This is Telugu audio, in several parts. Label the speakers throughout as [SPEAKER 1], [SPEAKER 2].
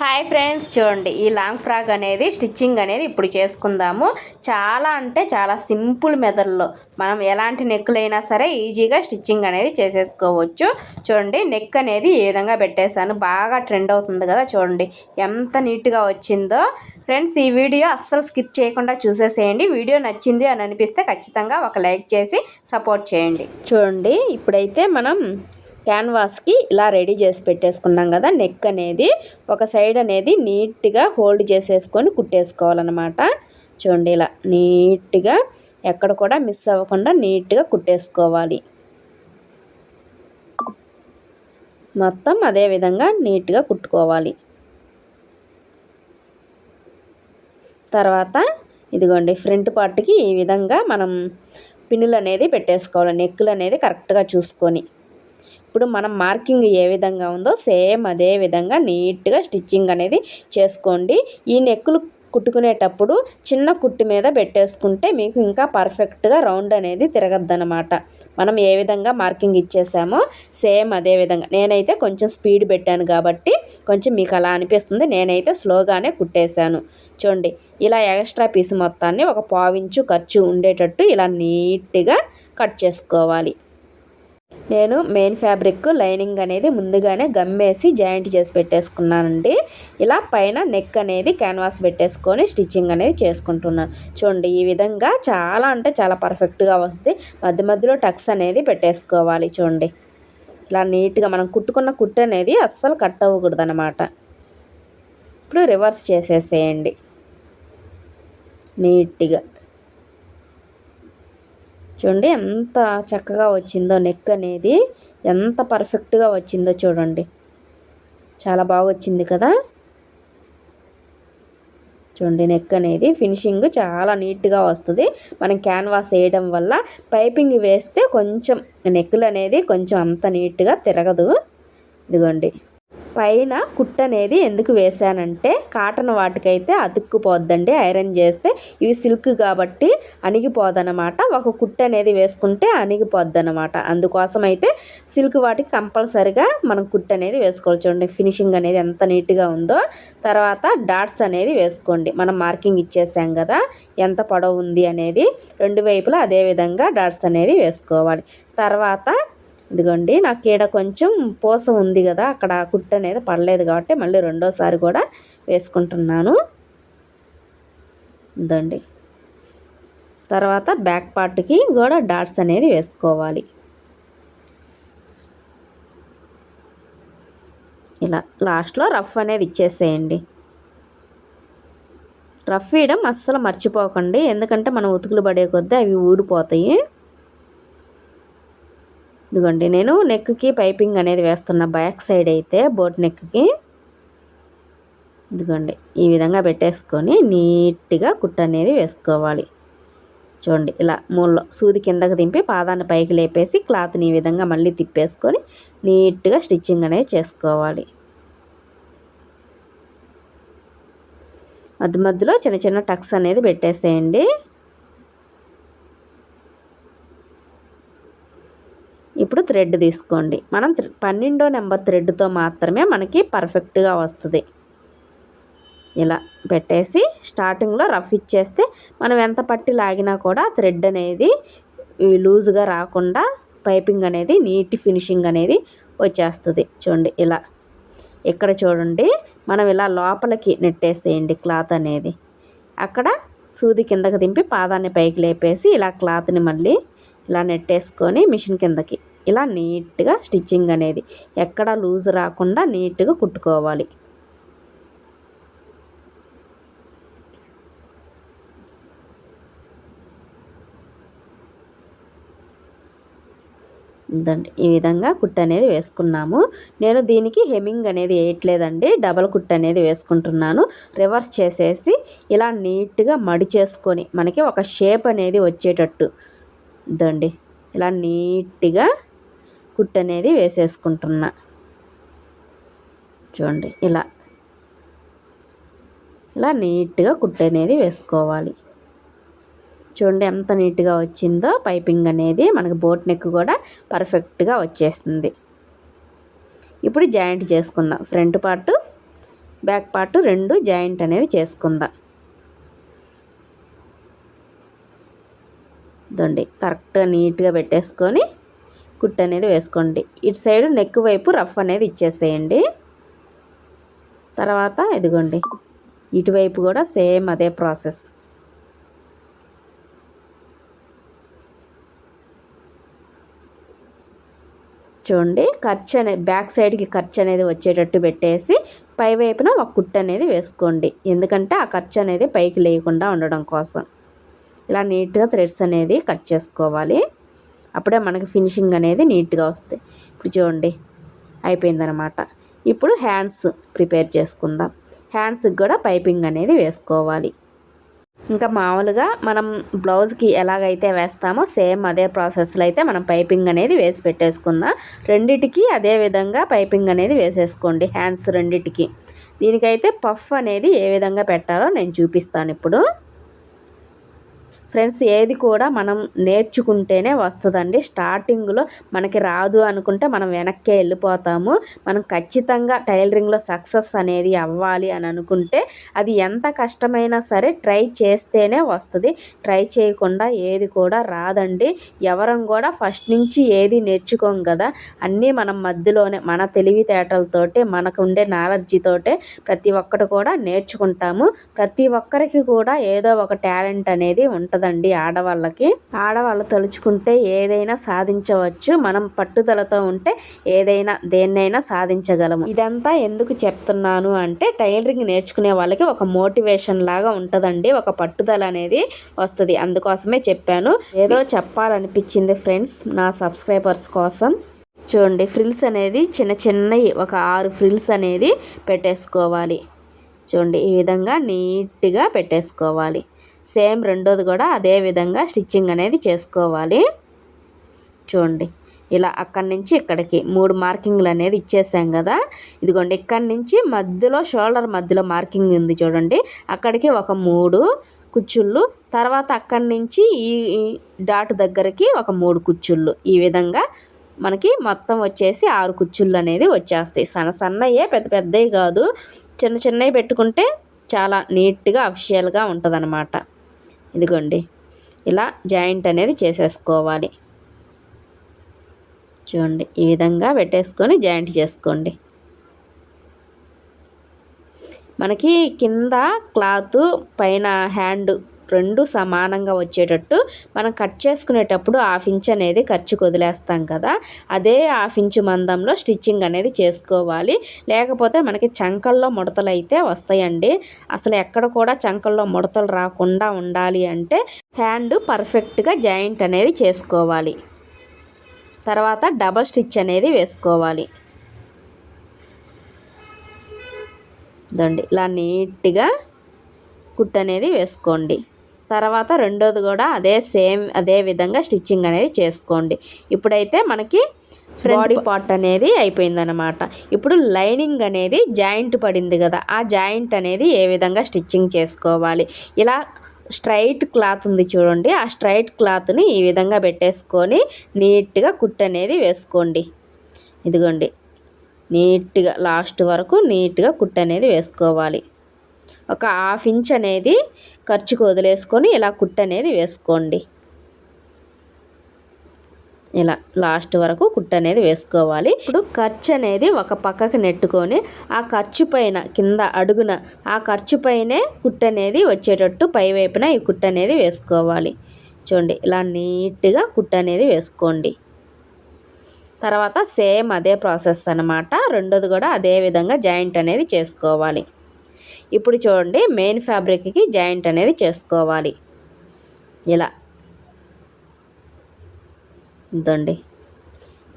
[SPEAKER 1] హాయ్ ఫ్రెండ్స్ చూడండి ఈ లాంగ్ ఫ్రాక్ అనేది స్టిచ్చింగ్ అనేది ఇప్పుడు చేసుకుందాము. చాలా అంటే చాలా సింపుల్ మెథడ్లో. మనం ఎలాంటి నెక్కులైనా సరే ఈజీగా స్టిచ్చింగ్ అనేది చేసేసుకోవచ్చు. చూడండి నెక్ అనేది ఈ విధంగా పెట్టేశాను బాగా ట్రెండ్ అవుతుంది కదా చూడండి ఎంత నీట్గా వచ్చిందో. ఫ్రెండ్స్ ఈ వీడియో అస్సలు స్కిప్ చేయకుండా చూసేసేయండి. వీడియో నచ్చింది అని అనిపిస్తే ఖచ్చితంగా ఒక లైక్ చేసి సపోర్ట్ చేయండి. చూడండి ఇప్పుడైతే మనం క్యాన్వాస్కి ఇలా రెడీ చేసి పెట్టేసుకున్నాం కదా నెక్ అనేది. ఒక సైడ్ అనేది నీట్గా హోల్డ్ చేసేసుకొని కుట్టేసుకోవాలన్నమాట. చూడండి ఇలా నీట్గా ఎక్కడ కూడా మిస్ అవ్వకుండా నీట్గా కుట్టేసుకోవాలి. మొత్తం అదే విధంగా నీట్గా కుట్టుకోవాలి. తర్వాత ఇదిగోండి ఫ్రంట్ పార్ట్కి ఈ విధంగా మనం పిన్నులు అనేది పెట్టేసుకోవాలి నెక్కులు అనేది కరెక్ట్గా చూసుకొని. ఇప్పుడు మనం మార్కింగ్ ఏ విధంగా ఉందో సేమ్ అదే విధంగా నీట్గా స్టిచ్చింగ్ అనేది చేసుకోండి. ఈ నెక్కులు కుట్టుకునేటప్పుడు చిన్న కుట్టు మీద పెట్టేసుకుంటే మీకు ఇంకా పర్ఫెక్ట్గా రౌండ్ అనేది తిరగద్దనమాట మనం ఏ విధంగా మార్కింగ్ ఇచ్చేసామో సేమ్ అదే విధంగా. నేనైతే కొంచెం స్పీడ్ పెట్టాను కాబట్టి కొంచెం మీకు అలా అనిపిస్తుంది. నేనైతే స్లోగానే కుట్టేశాను. చూడండి ఇలా ఎక్స్ట్రా పీస్ మొత్తాన్ని ఒక పావించు ఖర్చు ఉండేటట్టు ఇలా నీట్గా కట్ చేసుకోవాలి. నేను మెయిన్ ఫ్యాబ్రిక్ లైనింగ్ అనేది ముందుగానే గమ్మేసి జాయింట్ చేసి పెట్టేసుకున్నానండి. ఇలా పైన నెక్ అనేది క్యాన్వాస్ పెట్టేసుకొని స్టిచ్చింగ్ అనేది చేసుకుంటున్నాను చూడండి ఈ విధంగా చాలా అంటే చాలా పర్ఫెక్ట్గా వస్తే మధ్య మధ్యలో టక్స్ అనేది పెట్టేసుకోవాలి చూడండి. ఇలా నీట్గా మనం కుట్టుకున్న కుట్టు అనేది అస్సలు కట్ అవ్వకూడదు అనమాట ఇప్పుడు రివర్స్ చేసేసేయండి. నీట్గా చూడండి ఎంత చక్కగా వచ్చిందో నెక్ అనేది ఎంత పర్ఫెక్ట్గా వచ్చిందో చూడండి. చాలా బాగా వచ్చింది కదా? చూడండి నెక్ అనేది ఫినిషింగ్ చాలా నీట్గా వస్తుంది. మనం క్యాన్వాస్ వేయడం వల్ల పైపింగ్ వేస్తే కొంచెం నెక్కులు అనేది కొంచెం అంత నీట్గా తిరగదు. ఇదిగోండి. పైన కుట్ట అనేది ఎందుకు వేసానంటే కాటన్ వాటికైతే అతుక్కుపోద్దండి. ఐరన్ చేస్తే ఇవి సిల్క్ కాబట్టి అణిగిపోదనమాట ఒక కుట్ట అనేది వేసుకుంటే అణిగిపోద్దనమాట అందుకోసం అయితే సిల్క్ వాటికి కంపల్సరిగా మనం కుట్ట అనేది వేసుకోవచ్చు చూడండి ఫినిషింగ్ అనేది ఎంత నీట్గా ఉందో. తర్వాత డాట్స్ అనేది వేసుకోండి. మనం మార్కింగ్ ఇచ్చేసాం కదా ఎంత పొడవు ఉంది అనేది రెండు వైపులా అదే విధంగా డాట్స్ అనేది వేసుకోవాలి. తర్వాత ఇదిగోండి నాకు ఈడ కొంచెం పూస ఉంది కదా అక్కడ కుట్టు అనేది పడలేదు కాబట్టి మళ్ళీ రెండోసారి కూడా వేసుకుంటున్నాను. ఇదండి తర్వాత బ్యాక్ పార్ట్కి కూడా డాట్స్ అనేది వేసుకోవాలి. ఇలా లాస్ట్లో రఫ్ అనేది ఇచ్చేసేయండి. రఫ్ వేయడం అస్సలు మర్చిపోకండి ఎందుకంటే మనం ఉతుకులు పడే కొద్దీ అవి ఊడిపోతాయి. ఇదిగోండి నేను నెక్కి పైపింగ్ అనేది వేస్తున్న బ్యాక్ సైడ్ అయితే బోట్ నెక్కి ఇదిగోండి ఈ విధంగా పెట్టేసుకొని నీట్గా కుట్ట అనేది వేసుకోవాలి. చూడండి ఇలా మూలలో సూది కిందకు దింపి పాదాన్ని పైకి లేపేసి క్లాత్ని ఈ విధంగా మళ్ళీ తిప్పేసుకొని నీట్గా స్టిచ్చింగ్ అనేది చేసుకోవాలి. మధ్య మధ్యలో చిన్న చిన్న టక్స్ అనేది పెట్టేసేయండి ఇప్పుడు థ్రెడ్ తీసుకోండి. మనం పన్నెండో నెంబర్ థ్రెడ్తో మాత్రమే మనకి పర్ఫెక్ట్గా వస్తుంది. ఇలా పెట్టేసి స్టార్టింగ్లో రఫ్ ఇచ్చేస్తే మనం ఎంత పట్టి లాగినా కూడా థ్రెడ్ అనేది లూజ్గా రాకుండా పైపింగ్ అనేది నీట్ ఫినిషింగ్ అనేది వచ్చేస్తుంది. చూడండి ఇలా. ఇక్కడ చూడండి మనం ఇలా లోపలికి నెట్టేసేయండి క్లాత్ అనేది. అక్కడ సూది కిందకి దింపి పాదాన్ని పైకి లేపేసి ఇలా క్లాత్ని మళ్ళీ ఇలా నెట్టేసుకొని మిషన్ కిందకి ఇలా నీట్గా స్టిచ్చింగ్ అనేది ఎక్కడ లూజ్ రాకుండా నీట్గా కుట్టుకోవాలి. ఇదండి ఈ విధంగా కుట్ట అనేది వేసుకున్నాము. నేను దీనికి హెమింగ్ అనేది వేయట్లేదండి డబల్ కుట్ట అనేది వేసుకుంటున్నాను. రివర్స్ చేసేసి ఇలా నీట్గా మడి చేసుకొని మనకి ఒక షేప్ అనేది వచ్చేటట్టు. ఇదండి ఇలా నీట్గా కుట్టు అనేది వేసేసుకుంటున్నా. చూడండి ఇలా. ఇలా నీట్గా కుట్టు అనేది వేసుకోవాలి. చూడండి ఎంత నీట్గా వచ్చిందో పైపింగ్ అనేది మనకి బోట్ నెక్ కూడా పర్ఫెక్ట్గా వచ్చేస్తుంది ఇప్పుడు జాయింట్ చేసుకుందాం. ఫ్రంట్ పార్ట్ బ్యాక్ పార్ట్ రెండు జాయింట్ అనేది చేసుకుందాం. ఇదండి కరెక్ట్గా నీట్గా పెట్టేసుకొని కుట్ అనేది వేసుకోండి. ఇటు సైడ్ నెక్ వైపు రఫ్ అనేది ఇచ్చేసేయండి. తర్వాత ఇదిగోండి. ఇటువైపు కూడా సేమ్ అదే ప్రాసెస్. చూడండి ఖర్చు అనేది బ్యాక్ సైడ్కి ఖర్చు అనేది వచ్చేటట్టు పెట్టేసి పై వైపున ఒక కుట్టు అనేది వేసుకోండి. ఎందుకంటే ఆ ఖర్చు అనేది పైకి లేకుండా ఉండడం కోసం. ఇలా నీట్గా థ్రెడ్స్ అనేది కట్ చేసుకోవాలి. అప్పుడే మనకి ఫినిషింగ్ అనేది నీట్గా వస్తాయి. ఇప్పుడు చూడండి అయిపోయిందనమాట ఇప్పుడు హ్యాండ్స్ ప్రిపేర్ చేసుకుందాం. హ్యాండ్స్కి కూడా పైపింగ్ అనేది వేసుకోవాలి. ఇంకా మామూలుగా మనం బ్లౌజ్కి ఎలాగైతే వేస్తామో సేమ్ అదే ప్రాసెస్లో అయితే మనం పైపింగ్ అనేది వేసి పెట్టేసుకుందాం. రెండిటికి అదే విధంగా పైపింగ్ అనేది వేసేసుకోండి హ్యాండ్స్ రెండిటికి. దీనికైతే పఫ్ అనేది ఏ విధంగా పెట్టాలో నేను చూపిస్తాను ఇప్పుడు. ఫ్రెండ్స్ ఏది కూడా మనం నేర్చుకుంటేనే వస్తుందండి. స్టార్టింగ్లో మనకి రాదు అనుకుంటే మనం వెనక్కే వెళ్ళిపోతాము. మనం ఖచ్చితంగా టైలరింగ్లో సక్సెస్ అనేది అవ్వాలి అని అనుకుంటే అది ఎంత కష్టమైనా సరే ట్రై చేస్తేనే వస్తుంది. ట్రై చేయకుండా ఏది కూడా రాదండి. ఎవరం కూడా ఫస్ట్ నుంచి ఏది నేర్చుకోం కదా అన్నీ మనం మధ్యలోనే మన తెలివితేటలతోటి మనకు ఉండే నాలెడ్జితోటే ప్రతి ఒక్కటి కూడా నేర్చుకుంటాము. ప్రతి ఒక్కరికి కూడా ఏదో ఒక టాలెంట్ అనేది ఉంటుంది. ఉంటుందండి ఆడవాళ్ళకి. ఆడవాళ్ళు తలుచుకుంటే ఏదైనా సాధించవచ్చు. మనం పట్టుదలతో ఉంటే ఏదైనా దేన్నైనా సాధించగలము. ఇదంతా ఎందుకు చెప్తున్నాను అంటే టైలరింగ్ నేర్చుకునే వాళ్ళకి ఒక మోటివేషన్ లాగా ఉంటుందండి. ఒక పట్టుదల అనేది వస్తుంది. అందుకోసమే చెప్పాను. ఏదో చెప్పాలనిపించింది ఫ్రెండ్స్ నా సబ్స్క్రైబర్స్ కోసం. చూడండి ఫ్రిల్స్ అనేది చిన్న చిన్నవి ఒక ఆరు ఫ్రిల్స్ అనేది పెట్టేసుకోవాలి. చూడండి ఈ విధంగా నీట్గా పెట్టేసుకోవాలి. సేమ్ రెండోది కూడా అదే విధంగా స్టిచ్చింగ్ అనేది చేసుకోవాలి. చూడండి ఇలా అక్కడి నుంచి ఇక్కడికి మూడు మార్కింగ్లు అనేది ఇచ్చేసాం కదా. ఇదిగోండి ఇక్కడి నుంచి మధ్యలో షోల్డర్ మధ్యలో మార్కింగ్ ఉంది చూడండి. అక్కడికి ఒక మూడు కుచ్చుళ్ళు తర్వాత అక్కడి నుంచి ఈ డాట్ దగ్గరికి ఒక మూడు కుచ్చుళ్ళు. ఈ విధంగా మనకి మొత్తం వచ్చేసి ఆరు కుచ్చుళ్ళు అనేది వచ్చేస్తాయి. సన్న సన్నయ్యే పెద్ద పెద్దవి కాదు. చిన్న చిన్నవి పెట్టుకుంటే చాలా నీట్గా అఫిషియల్గా ఉంటుంది ఇదిగోండి. ఇలా జాయింట్ అనేది చేసేసుకోవాలి. చూడండి ఈ విధంగా పెట్టేసుకొని జాయింట్ చేసుకోండి. మనకి కింద క్లాత్ పైన హ్యాండ్ రెండు సమానంగా వచ్చేటట్టు మనం కట్ చేసుకునేటప్పుడు హాఫ్ ఇంచ్ అనేది ఖర్చుకు వదిలేస్తాం కదా. అదే హాఫ్ ఇంచ్ మందంలో స్టిచ్చింగ్ అనేది చేసుకోవాలి. లేకపోతే మనకి చంకల్లో ముడతలు అయితే వస్తాయండి. అసలు ఎక్కడ కూడా చంకల్లో ముడతలు రాకుండా ఉండాలి అంటే హ్యాండ్ పర్ఫెక్ట్గా జాయింట్ అనేది చేసుకోవాలి. తర్వాత డబల్ స్టిచ్ అనేది వేసుకోవాలి. దండి ఇలా నీట్గా కుట్ అనేది వేసుకోండి. తర్వాత రెండోది కూడా అదే సేమ్ అదే విధంగా స్టిచ్చింగ్ అనేది చేసుకోండి. ఇప్పుడైతే మనకి బాడీ పార్ట్ అనేది అయిపోయిందనమాట ఇప్పుడు లైనింగ్ అనేది జాయింట్ పడింది కదా ఆ జాయింట్ అనేది ఏ విధంగా స్టిచ్చింగ్ చేసుకోవాలి? ఇలా స్ట్రైట్ క్లాత్ ఉంది చూడండి ఆ స్ట్రైట్ క్లాత్ని ఈ విధంగా పెట్టేసుకొని నీట్గా కుట్ అనేది వేసుకోండి. ఇదిగోండి నీట్గా లాస్ట్ వరకు నీట్గా కుట్ అనేది వేసుకోవాలి. ఒక హాఫ్ ఇంచ్ అనేది ఖర్చుకు వదిలేసుకొని ఇలా కుట్టు అనేది వేసుకోండి. ఇలా లాస్ట్ వరకు కుట్టు అనేది వేసుకోవాలి. ఇప్పుడు ఖర్చు అనేది ఒక పక్కకు నెట్టుకొని ఆ ఖర్చు పైన కింద అడుగున ఆ ఖర్చు పైనే కుట్టు అనేది వచ్చేటట్టు పై వైపున ఈ కుట్టు అనేది వేసుకోవాలి. చూడండి ఇలా నీట్గా కుట్టు అనేది వేసుకోండి. తర్వాత సేమ్ అదే ప్రాసెస్ అనమాట రెండోది కూడా అదే విధంగా జాయింట్ అనేది చేసుకోవాలి. ఇప్పుడు చూడండి మెయిన్ ఫ్యాబ్రిక్కి జాయింట్ అనేది చేసుకోవాలి. ఇలా. ఇదండి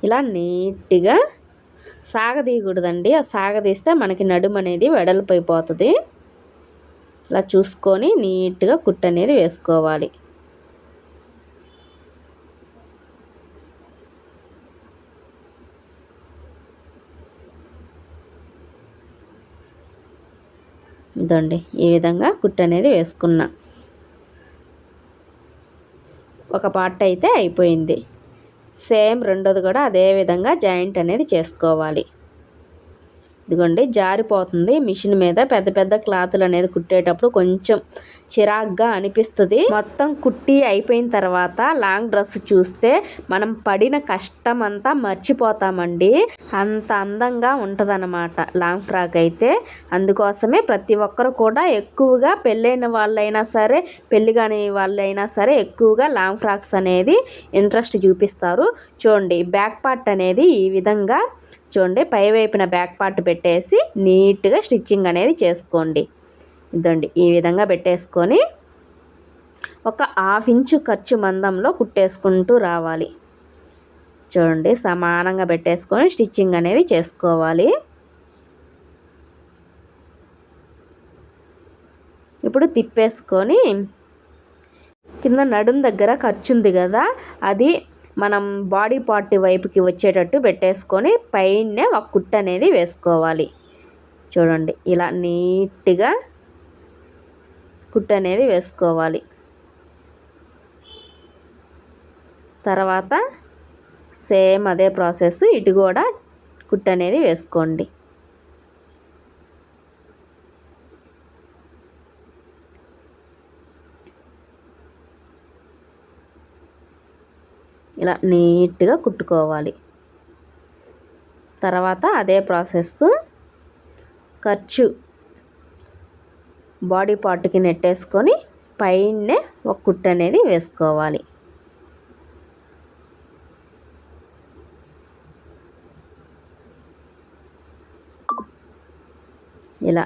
[SPEAKER 1] ఇలా నీట్గా సాగదీయకూడదండి. ఆ సాగదీస్తే మనకి నడుము అనేది వెడల్పోయిపోతుంది. ఇలా చూసుకొని నీట్గా కుట్టు అనేది వేసుకోవాలి. ఇదండి. ఈ విధంగా కుట్టు అనేది వేసుకున్నా. ఒక పార్ట్ అయితే అయిపోయింది. సేమ్ రెండోది కూడా అదే విధంగా జాయింట్ అనేది చేసుకోవాలి. ఇదిగోండి జారిపోతుంది. మిషన్ మీద పెద్ద పెద్ద క్లాతులు అనేది కుట్టేటప్పుడు కొంచెం చిరాగ్గా అనిపిస్తుంది. మొత్తం కుట్టి అయిపోయిన తర్వాత లాంగ్ డ్రెస్ చూస్తే మనం పడిన కష్టం అంతా మర్చిపోతామండి. అంత అందంగా ఉంటుందన్నమాట లాంగ్ ఫ్రాక్ అయితే. అందుకోసమే ప్రతి ఒక్కరు కూడా ఎక్కువగా పెళ్ళైన వాళ్ళైనా సరే పెళ్ళి కాని వాళ్ళైనా సరే ఎక్కువగా లాంగ్ ఫ్రాక్స్ అనేది ఇంట్రెస్ట్ చూపిస్తారు. చూడండి బ్యాక్ పార్ట్ అనేది ఈ విధంగా చూడండి పై వైపున బ్యాక్ పార్ట్ పెట్టేసి నీట్గా స్టిచ్చింగ్ అనేది చేసుకోండి. ఇదండి ఈ విధంగా పెట్టేసుకొని ఒక హాఫ్ ఇంచు ఖర్చు మందంలో కుట్టేసుకుంటూ రావాలి. చూడండి సమానంగా పెట్టేసుకొని స్టిచ్చింగ్ అనేది చేసుకోవాలి. ఇప్పుడు తిప్పేసుకొని కింద నడుం దగ్గర ఖర్చు ఉంది కదా అది మనం బాడీ పార్ట్ వైపుకి వచ్చేటట్టు పెట్టేసుకొని పైన ఒక కుట్ట అనేది వేసుకోవాలి. చూడండి ఇలా నీట్గా కుట్ట అనేది వేసుకోవాలి. తర్వాత సేమ్ అదే ప్రాసెస్ ఇటు కూడా కుట్ట అనేది వేసుకోండి. ఇలా నీట్గా కుట్టుకోవాలి. తర్వాత అదే ప్రాసెస్ ఖర్చు. బాడీ పార్ట్కి నెట్టేసుకొని పైనే ఒక కుట్టు అనేది వేసుకోవాలి. ఇలా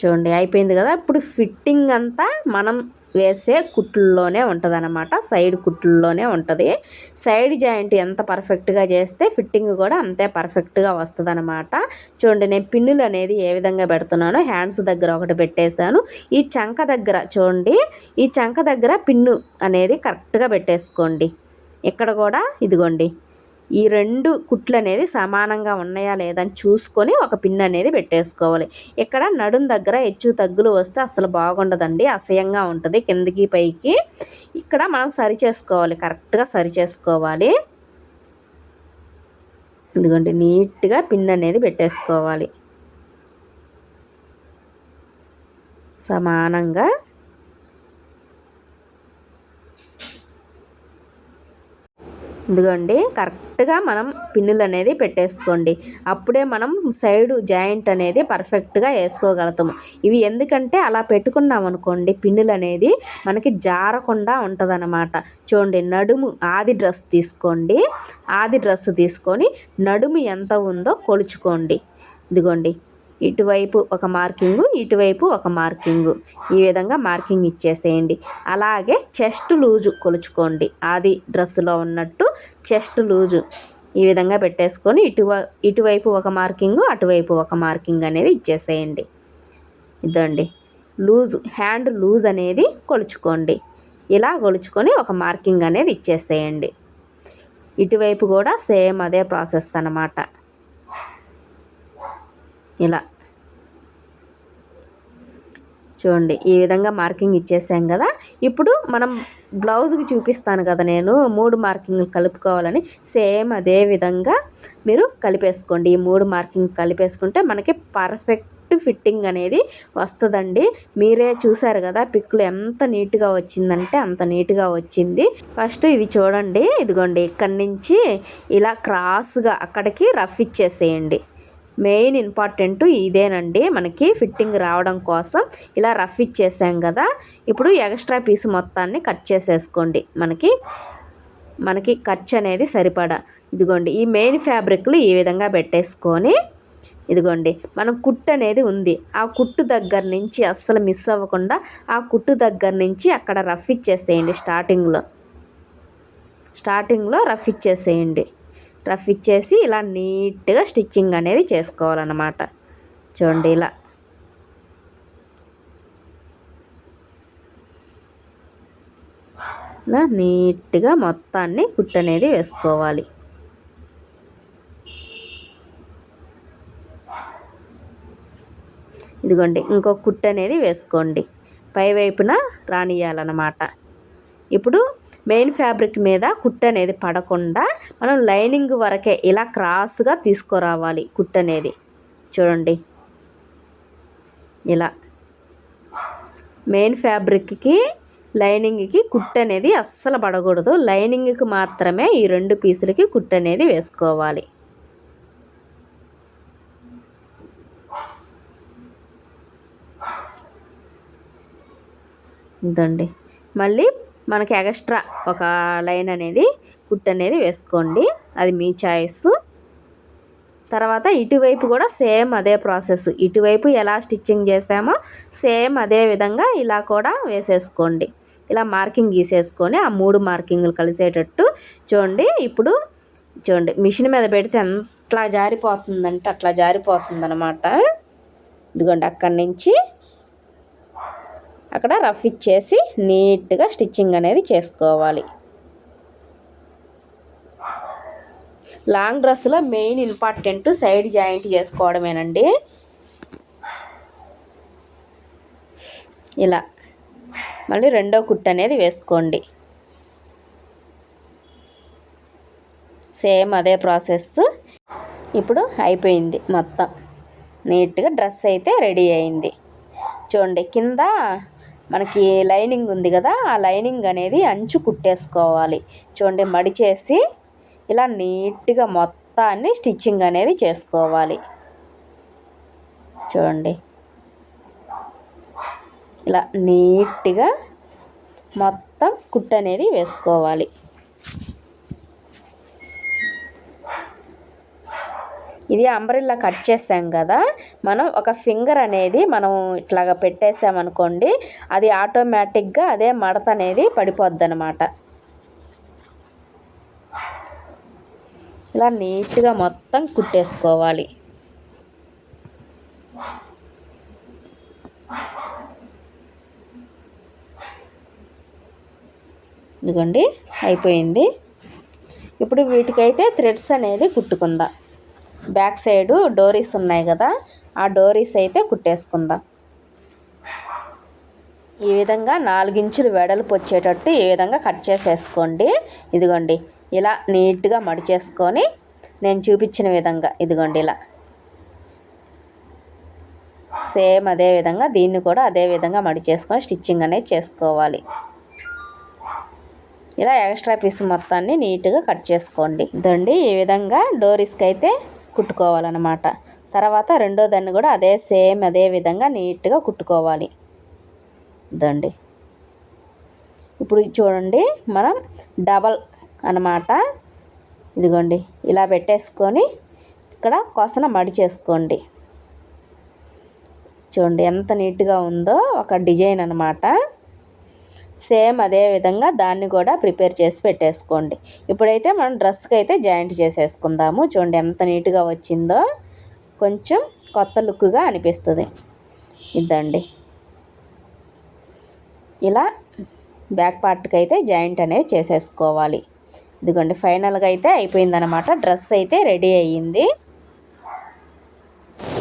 [SPEAKER 1] చూడండి అయిపోయింది కదా. ఇప్పుడు ఫిట్టింగ్ అంతా మనం వేసే కుట్లలోనే ఉంటుంది అనమాట సైడ్ కుట్లలోనే ఉంటుంది. సైడ్ జాయింట్ ఎంత పర్ఫెక్ట్గా చేస్తే ఫిట్టింగ్ కూడా అంతే పర్ఫెక్ట్గా వస్తుంది అనమాట చూడండి నేను పిన్నులు అనేది ఏ విధంగా పెడుతున్నానో హ్యాండ్స్ దగ్గర ఒకటి పెట్టేశాను. ఈ చంక దగ్గర చూడండి ఈ చంక దగ్గర పిన్ను అనేది కరెక్ట్గా పెట్టేసుకోండి. ఇక్కడ కూడా ఇదిగోండి. ఈ రెండు కుట్లు అనేది సమానంగా ఉన్నాయా లేదని చూసుకొని ఒక పిన్ అనేది పెట్టేసుకోవాలి. ఇక్కడ నడుం దగ్గర హెచ్చు తగ్గులు వస్తే అసలు బాగుండదండి అసహ్యంగా ఉంటుంది కిందికి పైకి. ఇక్కడ మనం సరి చేసుకోవాలి కరెక్ట్గా సరి చేసుకోవాలి. ఎందుకంటే నీట్గా పిన్ అనేది పెట్టేసుకోవాలి. సమానంగా ఇదిగోండి కరెక్ట్గా మనం పిన్నులు అనేది పెట్టేసుకోండి. అప్పుడే మనం సైడ్ జాయింట్ అనేది పర్ఫెక్ట్గా వేసుకోగలుగుతాము. ఇవి ఎందుకంటే అలా పెట్టుకున్నాం అనుకోండి పిన్నులు అనేది మనకి జారకుండా ఉంటుందన్నమాట. చూడండి నడుము ఆది డ్రెస్ తీసుకోండి. ఆది డ్రెస్ తీసుకొని నడుము ఎంత ఉందో కొలుచుకోండి. ఇదిగోండి ఇటువైపు ఒక మార్కింగు ఇటువైపు ఒక మార్కింగు. ఈ విధంగా మార్కింగ్ ఇచ్చేసేయండి. అలాగే చెస్ట్ లూజు కొలుచుకోండి. అది డ్రెస్సులో ఉన్నట్టు చెస్ట్ లూజు ఈ విధంగా పెట్టేసుకొని ఇటు ఇటువైపు ఒక మార్కింగు అటువైపు ఒక మార్కింగ్ అనేది ఇచ్చేసేయండి. ఇదండి. లూజ్ హ్యాండ్ లూజ్ అనేది కొలుచుకోండి. ఇలా కొలుచుకొని ఒక మార్కింగ్ అనేది ఇచ్చేసేయండి. ఇటువైపు కూడా సేమ్ అదే ప్రాసెస్ అన్నమాట. ఇలా. చూడండి ఈ విధంగా మార్కింగ్ ఇచ్చేసాం కదా. ఇప్పుడు మనం బ్లౌజ్కి చూపిస్తాను కదా నేను మూడు మార్కింగ్లు కలుపుకోవాలని. సేమ్ అదే విధంగా మీరు కలిపేసుకోండి. ఈ మూడు మార్కింగ్ కలిపేసుకుంటే మనకి పర్ఫెక్ట్ ఫిట్టింగ్ అనేది వస్తుందండి. మీరే చూసారు కదా పిక్కులు ఎంత నీట్గా వచ్చిందంటే అంత నీట్గా వచ్చింది. ఫస్ట్ ఇది చూడండి ఇదిగోండి ఇక్కడి నుంచి ఇలా క్రాస్గా అక్కడికి రఫ్ ఇచ్చేసేయండి. మెయిన్ ఇంపార్టెంట్ ఇదేనండి. మనకి ఫిట్టింగ్ రావడం కోసం ఇలా రఫ్ ఇచ్చేసాం కదా. ఇప్పుడు ఎక్స్ట్రా పీస్ మొత్తాన్ని కట్ చేసేసుకోండి. మనకి మనకి ఖర్చు అనేది సరిపడా. ఇదిగోండి ఈ మెయిన్ ఫ్యాబ్రిక్లు ఈ విధంగా పెట్టేసుకొని ఇదిగోండి మనం కుట్టు అనేది ఉంది. ఆ కుట్టు దగ్గర నుంచి అస్సలు మిస్ అవ్వకుండా ఆ కుట్టు దగ్గర నుంచి అక్కడ రఫ్ ఇచ్చేసేయండి స్టార్టింగ్లో. స్టార్టింగ్లో రఫ్ ఇచ్చేసేయండి. రఫ్ ఇచ్చేసి ఇలా నీట్గా స్టిచ్చింగ్ అనేది చేసుకోవాలన్నమాట. చూడండి ఇలా. ఇలా నీట్గా మొత్తాన్ని కుట్టు అనేది వేసుకోవాలి. ఇదిగోండి ఇంకో కుట్టు అనేది వేసుకోండి. పై వైపున రానియాలన్నమాట ఇప్పుడు మెయిన్ ఫ్యాబ్రిక్ మీద కుట్ అనేది పడకుండా మనం లైనింగ్ వరకే ఇలా క్రాస్గా తీసుకురావాలి కుట్ అనేది. చూడండి. ఇలా. మెయిన్ ఫ్యాబ్రిక్కి లైనింగ్కి కుట్ అనేది అస్సలు పడకూడదు. లైనింగ్కి మాత్రమే ఈ రెండు పీసులకి కుట్ అనేది వేసుకోవాలి. ఇదండి. మళ్ళీ మనకి ఎక్స్ట్రా ఒక లైన్ అనేది కుట్ అనేది వేసుకోండి. అది మీ చాయిస్. తర్వాత ఇటువైపు కూడా సేమ్ అదే ప్రాసెస్. ఇటువైపు ఎలా స్టిచ్చింగ్ చేసామో సేమ్ అదే విధంగా ఇలా కూడా వేసేసుకోండి. ఇలా మార్కింగ్ గీసేసుకొని ఆ మూడు మార్కింగ్లు కలిసేటట్టు చూడండి. ఇప్పుడు చూడండి మిషన్ మీద పెడితే అట్లా జారిపోతుందంటే అట్లా జారిపోతుంది అనమాట ఇదిగోండి అక్కడి నుంచి అక్కడ రఫ్ ఇచ్చేసి నీట్గా స్టిచ్చింగ్ అనేది చేసుకోవాలి. లాంగ్ డ్రెస్లో మెయిన్ ఇంపార్టెంట్ సైడ్ జాయింట్ చేసుకోవడమేనండి. ఇలా మళ్ళీ రెండో కుట్టు అనేది వేసుకోండి. సేమ్ అదే ప్రాసెస్ ఇప్పుడు అయిపోయింది మొత్తం. నీట్గా డ్రెస్ అయితే రెడీ అయింది. చూడండి కింద మనకి లైనింగ్ ఉంది కదా ఆ లైనింగ్ అనేది అంచు కుట్టేసుకోవాలి. చూడండి మడిచేసి ఇలా నీట్గా మొత్తాన్ని స్టిచ్చింగ్ అనేది చేసుకోవాలి. చూడండి. ఇలా నీట్గా మొత్తం కుట్టు అనేది వేసుకోవాలి. ఇది అంబ్రిల్లా కట్ చేసాం కదా మనం ఒక ఫింగర్ అనేది మనం ఇట్లాగా పెట్టేసామనుకోండి అది ఆటోమేటిక్గా అదే మడత అనేది పడిపోద్ది అనమాట ఇలా నీట్గా మొత్తం కుట్టేసుకోవాలి. ఇదిగోండి అయిపోయింది. ఇప్పుడు వీటికైతే థ్రెడ్స్ అనేది కుట్టుకుందాం. బ్యాక్ సైడ్ డోరీస్ ఉన్నాయి కదా ఆ డోరీస్ అయితే కుట్టేసుకుందాం. ఈ విధంగా నాలుగించులు వెడల్పు వచ్చేటట్టు ఈ విధంగా కట్ చేసేసుకోండి. ఇదిగోండి ఇలా నీట్గా మడిచేసుకొని నేను చూపించిన విధంగా ఇదిగోండి ఇలా. సేమ్ అదే విధంగా దీన్ని కూడా అదే విధంగా మడిచేసుకొని స్టిచ్చింగ్ అనేది చేసుకోవాలి. ఇలా ఎక్స్ట్రా పీస్ మొత్తాన్ని నీట్గా కట్ చేసుకోండి. ఇదండి ఈ విధంగా డోరీస్కి అయితే కుట్టుకోవాలన్నమాట. తర్వాత రెండో దాన్ని కూడా అదే సేమ్ అదే విధంగా నీట్గా కుట్టుకోవాలి. దండి ఇప్పుడు చూడండి మనం డబల్ అనమాట ఇదిగోండి ఇలా పెట్టేసుకొని ఇక్కడ కొసన మడి చేసుకోండి. చూడండి ఎంత నీట్గా ఉందో ఒక డిజైన్ అనమాట సేమ్ అదే విధంగా దాన్ని కూడా ప్రిపేర్ చేసి పెట్టేసుకోండి. ఇప్పుడైతే మనం డ్రెస్కి అయితే జాయింట్ చేసేసుకుందాము. చూడండి ఎంత నీట్గా వచ్చిందో. కొంచెం కొత్త లుక్గా అనిపిస్తుంది. ఇద్దండి ఇలా బ్యాక్ పార్ట్కి అయితే జాయింట్ అనేది చేసేసుకోవాలి. ఇదిగోండి ఫైనల్గా అయితే అయిపోయిందనమాట డ్రెస్ అయితే రెడీ అయ్యింది.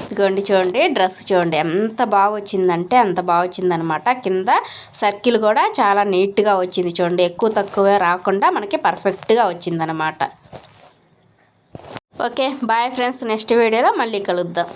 [SPEAKER 1] ఇదిగోండి చూడండి డ్రెస్ చూడండి ఎంత బాగా వచ్చిందంటే అంత బాగా వచ్చిందనమాట కింద సర్కిల్ కూడా చాలా నీట్గా వచ్చింది చూడండి ఎక్కువ తక్కువ రాకుండా మనకి పర్ఫెక్ట్గా వచ్చిందనమాట. ఓకే బాయ్ ఫ్రెండ్స్ నెక్స్ట్ వీడియోలో మళ్ళీ కలుద్దాం.